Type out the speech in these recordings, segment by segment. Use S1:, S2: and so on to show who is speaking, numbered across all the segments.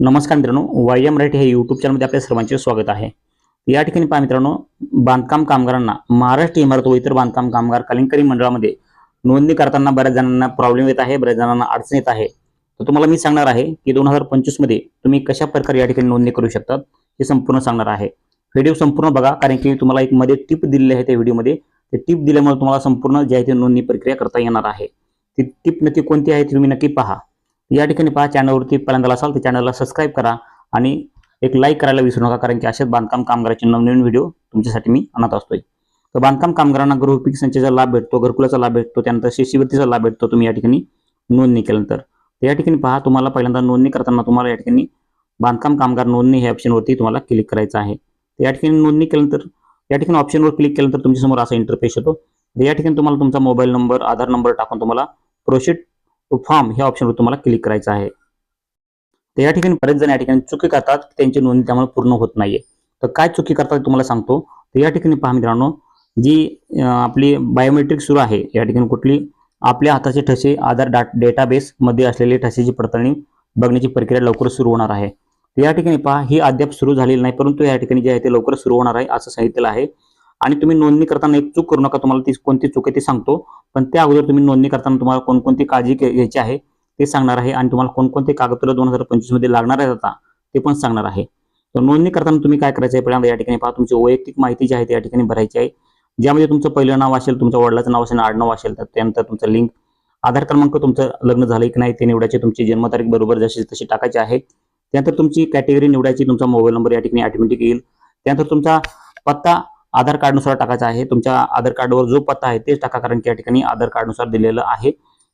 S1: नमस्कार मित्रांनो Y M Marathi हे यूट्यूब चॅनलमध्ये आपल्या सर्वांचे स्वागत आहे. या ठिकाणी पहा मित्रांनो बांधकाम कामगारांना महाराष्ट्र इमारत व इतर बांधकाम कामगार कलिंकरी मंडळामध्ये नोंदणी करताना बऱ्याच जणांना प्रॉब्लेम येत आहे बऱ्याच जणांना अडचण येत आहे. तर तुम्हाला मी सांगणार आहे की दोन हजार पंचवीसमध्ये तुम्ही कशा प्रकारे या ठिकाणी नोंदणी करू शकतात हे संपूर्ण सांगणार आहे. व्हिडिओ संपूर्ण बघा कारण की तुम्हाला एक मध्ये टिप दिलेली आहे त्या व्हिडिओमध्ये. ते टिप दिल्यामुळे तुम्हाला संपूर्ण जे आहे ते नोंदणी प्रक्रिया करता येणार आहे. ती टिप नक्की कोणती आहे ती तुम्ही नक्की पहा. या ठिकाणी पहा चॅनलवरती पहिल्यांदा असाल तर चॅनलला सबस्क्राईब करा आणि एक लाईक करायला विसरू नका कारण की असेच बांधकाम कामगाराचे नवनवीन व्हिडिओ तुमच्यासाठी मी आणत असतोय. तर बांधकाम कामगारांना गृहपीक संचेचा लाभ भेटतो घरकुलाचा लाभ भेटतो त्यानंतर शिष्यवृत्तीचा लाभ भेटतो तुम्ही या ठिकाणी नोंदणी केल्यानंतर. तर या ठिकाणी पहा तुम्हाला पहिल्यांदा नोंदणी करताना तुम्हाला या ठिकाणी बांधकाम कामगार नोंदणी ह्या ऑप्शनवरती तुम्हाला क्लिक करायचं आहे. या ठिकाणी नोंदणी केल्यानंतर या ठिकाणी ऑप्शनवर क्लिक केल्यानंतर तुमच्यासमोर असा इंटरफेस येतो. तर या ठिकाणी तुम्हाला तुमचा मोबाईल नंबर आधार नंबर टाकून तुम्हाला प्रोसीड टू फॉर्म ह्या ऑप्शनवर तुम्हाला क्लिक करायचं आहे. तर या ठिकाणी बरेच जण या ठिकाणी चुकी करतात त्यांची नोंदणी त्यामुळे पूर्ण होत नाहीये. तर काय चुकी करतात तुम्हाला सांगतो. तर या ठिकाणी पहा मित्रांनो जी आपली बायोमेट्रिक सुरू आहे या ठिकाणी कुठली आपल्या हाताचे ठसे आधार डाट डेटाबेस मध्ये असलेले ठसेची पडताळणी बघण्याची प्रक्रिया लवकरच सुरू होणार आहे. तर या ठिकाणी पहा ही अद्याप सुरू झालेली नाही परंतु या ठिकाणी जे आहे ते लवकर सुरू होणार आहे असं सांगितलेलं आहे. आणि तुम्ही नोंदणी करताना एक चूक करू नका तुम्हाला ती कोणती चूक आहे ते सांगतो. पण त्या अगोदर तुम्ही नोंदणी करताना तुम्हाला कोणकोणती काळजी घ्यायची आहे ते सांगणार आहे आणि तुम्हाला कोणकोणते कागदपत्र दोन हजार पंचवीसमध्ये लागणार आहेत आता ते पण सांगणार आहे. तर नोंदणी करताना तुम्ही काय करायचं आहे पहिल्यांदा या ठिकाणी पहा तुमची वैयक्तिक माहिती जी आहे त्या ठिकाणी भरायची आहे. ज्यामध्ये तुमचं पहिलं नाव असेल तुमच्या वडिलाचं नाव असेल आडनाव असेल तर त्यानंतर तुमचं लिंक आधार क्रमांक तुमचं लग्न झालं की नाही ते निवडायचे तुमची जन्मतारीख बरोबर जशी तशी टाकायची आहे. त्यानंतर तुमची कॅटेगरी निवडायची तुमचा मोबाईल नंबर या ठिकाणी ऑटोमॅटिक येईल. त्यानंतर तुमचा पत्ता आधार कार्डनुसार टाकायचा आहे. तुमच्या आधार कार्डवर जो पत्ता आहे तेच टाका कारण की या ठिकाणी आधार कार्डनुसार दिलेलं आहे.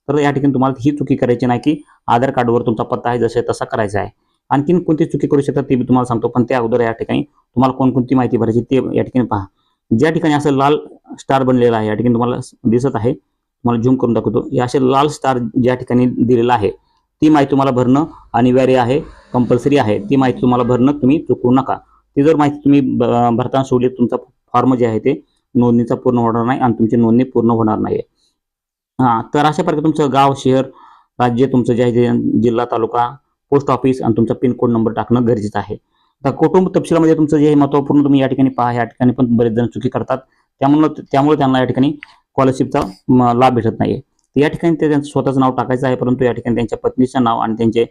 S1: तर या ठिकाणी तुम्हाला ही चुकी करायची नाही की आधार कार्डवर तुमचा पत्ता आहे जसे तसा करायचा आहे. आणखीन कोणती चुकी करू शकतात ते मी तुम्हाला सांगतो पण त्या अगोदर या ठिकाणी तुम्हाला कोणकोणती माहिती भरायची ते या ठिकाणी पहा. ज्या ठिकाणी असं लाल स्टार बनलेला आहे या ठिकाणी तुम्हाला दिसत आहे. तुम्हाला झूम करून दाखवतो. हे असे लाल स्टार ज्या ठिकाणी दिलेला आहे ती माहिती तुम्हाला भरणं अनिवार्य आहे कंपल्सरी आहे. ती माहिती तुम्हाला भरणं तुम्ही चुकवू नका. ती जर माहिती तुम्ही भरताना सोडली तुमचा फॉर्म जे आहे ते नोंदणीचा पूर्ण होणार नाही आणि तुमची नोंदणी पूर्ण होणार नाही हां तर अशा प्रकारे तुमचं गाव शहर राज्य तुमचं जे आहे जिल्हा तालुका पोस्ट ऑफिस आणि तुमचा पिनकोड नंबर टाकणं गरजेचं आहे. आता कुटुंब तपशिलामध्ये तुमचं जे महत्त्वपूर्ण महत्त्वपूर्ण तुम्ही या ठिकाणी पहा या ठिकाणी पण बरेच जण चुकी करतात. त्यामुळं त्यामुळे त्यांना या ठिकाणी स्कॉलरशिपचा लाभ भेटत नाही तर या ठिकाणी ते त्यांचं स्वतःचं नाव टाकायचं आहे परंतु या ठिकाणी त्यांच्या पत्नीचं नाव आणि त्यांचे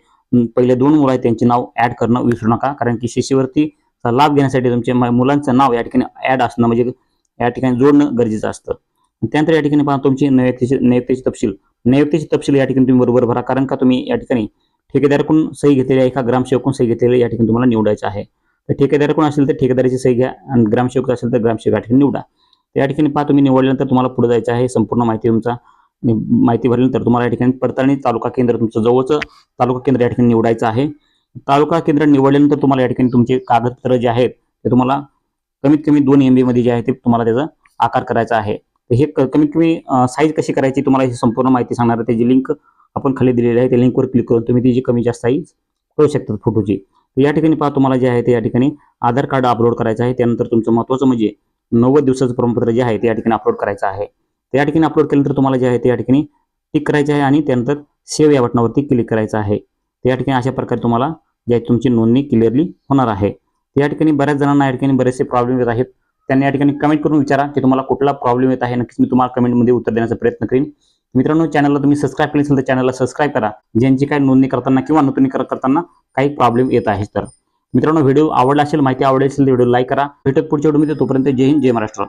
S1: पहिले दोन मुलं आहेत त्यांचे नाव ऍड करणं विसरू नका. कारण की शिष्यवृत्ती लाभ घेण्यासाठी तुमचे मुलांचं नाव या ठिकाणी ऍड असणं म्हणजे या ठिकाणी जोडणं गरजेचं असतं त्यानंतर या ठिकाणी पहा तुमची नैयक्तीची नैयक्तीची तपशील नैयक्तीची तपशील या ठिकाणी तुम्ही बरोबर भरा कारण का तुम्ही या ठिकाणी ठेकेदाराकडून सही घेतलेली एका ग्रामसेवकून सही घेतलेली या ठिकाणी तुम्हाला निवडायचं आहे तर ठेकेदाराकडून असेल तर ठेकेदाराची सही घ्या आणि ग्रामसेवक असेल तर ग्रामसेवक या ठिकाणी निवडा या ठिकाणी पहा तुम्ही निवडल्यानंतर तुम्हाला पुढे जायचं आहे संपूर्ण माहिती तुमचा माहिती भरल्यानंतर तुम्हाला या ठिकाणी पडताळणी तालुका केंद्र तुमचं जवळचं तालुका केंद्र या ठिकाणी निवडायचं आहे तालुका केंद्र निवडल्यानंतर तुम्हाला या ठिकाणी तुमचे कागदपत्र जे आहेत ते तुम्हाला कमीत कमी दोन एममध्ये जे आहे ते तुम्हाला त्याचा आकार करायचा आहे. तर हे क- कमीत कमी साईज कशी करायची तुम्हाला ही संपूर्ण माहिती सांगणार आहे. त्याची लिंक आपण खाली दिलेली आहे. त्या लिंकवर क्लिक करून तुम्ही त्याची कमी जास्त साईज करू शकतात फोटोची तर या ठिकाणी पहा तुम्हाला जे आहे ते या ठिकाणी आधार कार्ड अपलोड करायचं आहे. त्यानंतर तुमचं महत्त्वाचं म्हणजे नव्वद दिवसाचं प्रमाणपत्र जे आहे ते या ठिकाणी अपलोड करायचं आहे. त्या या ठिकाणी अपलोड केल्यानंतर तुम्हाला जे आहे ते या ठिकाणी टिक करायचे आहे आणि त्यानंतर सेव्ह या बटनावरती क्लिक करायचं आहे. त्या या ठिकाणी अशा प्रकारे तुम्हाला जे आहे तुमची नोंदणी क्लिअरली होणार आहे. या ठिकाणी बऱ्याच जणांना या ठिकाणी बरेचसे प्रॉब्लेम येत आहेत. त्यांनी या ठिकाणी कमेंट करून विचारा की तुम्हाला कुठला प्रॉब्लेम येत आहे. नक्कीच मी तुम्हाला कमेंटमध्ये उत्तर देण्याचा प्रयत्न करेन. मित्रांनो चॅनलला तुम्ही सबस्क्राईब केले असेल तर चॅनलला सबस्क्राईब करा. ज्यांची काही नोंदणी करताना किंवा नूतनीकरण करताना काही प्रॉब्लेम येत आहे तर. मित्रांनो व्हिडिओ आवडला असेल माहिती आवडली असेल तर व्हिडिओ लाईक करा. भेटत पुढच्या व्हिडिओमध्ये तोपर्यंत जय हिंद जय महाराष्ट्र.